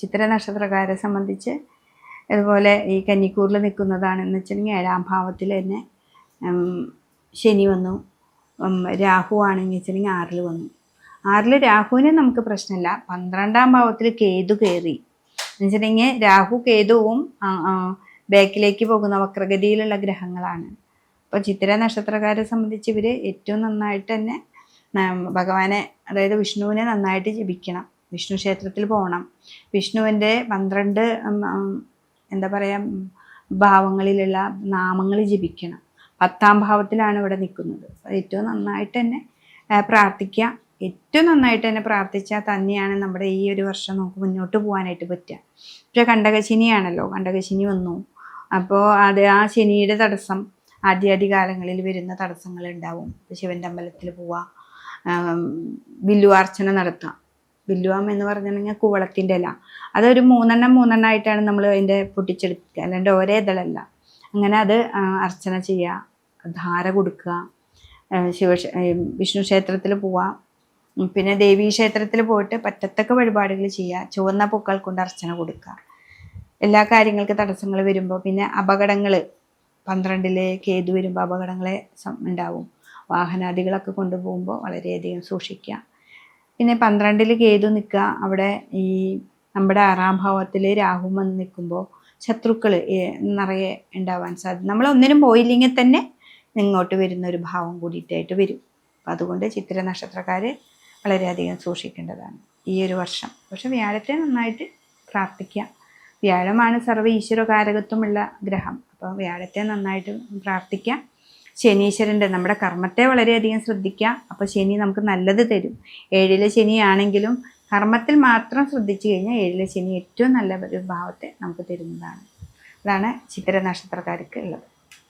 ചിത്ര നക്ഷത്രക്കാരെ സംബന്ധിച്ച്. അതുപോലെ ഈ കന്നിക്കൂറിൽ നിൽക്കുന്നതാണെന്ന് വെച്ചിട്ടുണ്ടെങ്കിൽ ഏഴാം ഭാവത്തിൽ തന്നെ ശനി വന്നു. രാഹു ആണെങ്കിൽ വെച്ചിട്ടുണ്ടെങ്കിൽ ആറിൽ വന്നു. ആറിൽ രാഹുവിന് നമുക്ക് പ്രശ്നമില്ല. പന്ത്രണ്ടാം ഭാവത്തിൽ കേതു കയറി. എന്ന് വെച്ചിട്ടുണ്ടെങ്കിൽ രാഹു കേതുവും ബാക്കിലേക്ക് പോകുന്ന വക്രഗതിയിലുള്ള ഗ്രഹങ്ങളാണ്. അപ്പോൾ ചിത്ര നക്ഷത്രക്കാരെ സംബന്ധിച്ച് ഇവർ ഏറ്റവും നന്നായിട്ട് തന്നെ ഭഗവാനെ അതായത് വിഷ്ണുവിനെ നന്നായിട്ട് ജപിക്കണം. വിഷ്ണു ക്ഷേത്രത്തിൽ പോകണം വിഷ്ണുവിന്റെ പന്ത്രണ്ട് എന്താ പറയുക ഭാവങ്ങളിലുള്ള നാമങ്ങൾ ജപിക്കണം. പത്താം ഭാവത്തിലാണ് ഇവിടെ നിൽക്കുന്നത്. ഏറ്റവും നന്നായിട്ട് തന്നെ പ്രാർത്ഥിക്കുക. ഏറ്റവും നന്നായിട്ട് തന്നെ പ്രാർത്ഥിച്ചാൽ തന്നെയാണ് നമ്മുടെ ഈ ഒരു വർഷം നമുക്ക് മുന്നോട്ട് പോകാനായിട്ട് പറ്റുക. പക്ഷേ കണ്ടകശിനിയാണല്ലോ. കണ്ടകശിനി വന്നു. അപ്പോൾ അത് ആ ശനിയുടെ തടസ്സം ആദ്യാദ്യ കാലങ്ങളിൽ വരുന്ന തടസ്സങ്ങൾ ഉണ്ടാവും. ശിവന്റെ അമ്പലത്തിൽ പോവുക ബില്ലുവാർച്ചന നടത്താം ബില്ലുവാം എന്ന് പറഞ്ഞിട്ടുണ്ടെങ്കിൽ കൂവളത്തിന്റെ ഇല. അതൊരു മൂന്നെണ്ണം മൂന്നെണ്ണം ആയിട്ടാണ് നമ്മൾ അതിന്റെ പൊട്ടിച്ചെടുക്കുക. അല്ലാണ്ട് ഒരേ ഇതളല്ല. അങ്ങനെ അത് അർച്ചന ചെയ്യുക ധാര കൊടുക്കുക ശിവ വിഷ്ണു ക്ഷേത്രത്തിൽ പോവുക. പിന്നെ ദേവീ ക്ഷേത്രത്തിൽ പോയിട്ട് പറ്റത്തക്ക വഴിപാടുകൾ ചെയ്യുക. ചുവന്ന പൂക്കൾ കൊണ്ട് അർച്ചന കൊടുക്കുക. എല്ലാ കാര്യങ്ങൾക്ക് തടസ്സങ്ങൾ വരുമ്പോൾ പിന്നെ അപകടങ്ങൾ പന്ത്രണ്ടിലെ കേതു വരുമ്പോൾ അപകടങ്ങളെ ഉണ്ടാവും. വാഹനാദികളൊക്കെ കൊണ്ടുപോകുമ്പോൾ വളരെയധികം സൂക്ഷിക്കുക. പിന്നെ പന്ത്രണ്ടിൽ കേതു നിൽക്കുക അവിടെ ഈ നമ്മുടെ ആറാം ഭാവത്തിൽ രാഹു വന്ന് നിൽക്കുമ്പോൾ ശത്രുക്കൾ നിറയെ ഉണ്ടാവാൻ സാധ്യത. നമ്മൾ ഒന്നിനും പോയില്ലെങ്കിൽ തന്നെ ഇങ്ങോട്ട് വരുന്ന ഒരു ഭാവം കൂടിയിട്ടായിട്ട് വരും. അപ്പം അതുകൊണ്ട് ചിത്ര നക്ഷത്രക്കാർ വളരെയധികം സൂക്ഷിക്കേണ്ടതാണ് ഈ ഒരു വർഷം. പക്ഷെ വ്യാഴത്തെ നന്നായിട്ട് പ്രാർത്ഥിക്കുക വ്യാഴമാണ് സർവ ഈശ്വരകാരകത്വമുള്ള ഗ്രഹം. അപ്പോൾ വ്യാഴത്തെ നന്നായിട്ട് പ്രാർത്ഥിക്കുക ശനീശ്വരന്റെ നമ്മുടെ കർമ്മത്തെ വളരെയധികം ശ്രദ്ധിക്കുക അപ്പോൾ ശനി നമുക്ക് നല്ലത് തരും. ഏഴിലെ ശനിയാണെങ്കിലും കർമ്മത്തിൽ മാത്രം ശ്രദ്ധിച്ചു കഴിഞ്ഞാൽ ഏഴിലെ ശനി ഏറ്റവും നല്ല ഒരു ഭാവത്തെ നമുക്ക് തരുന്നതാണ്. അതാണ് ചിത്തിര നക്ഷത്രക്കാർക്ക് ഉള്ളത്.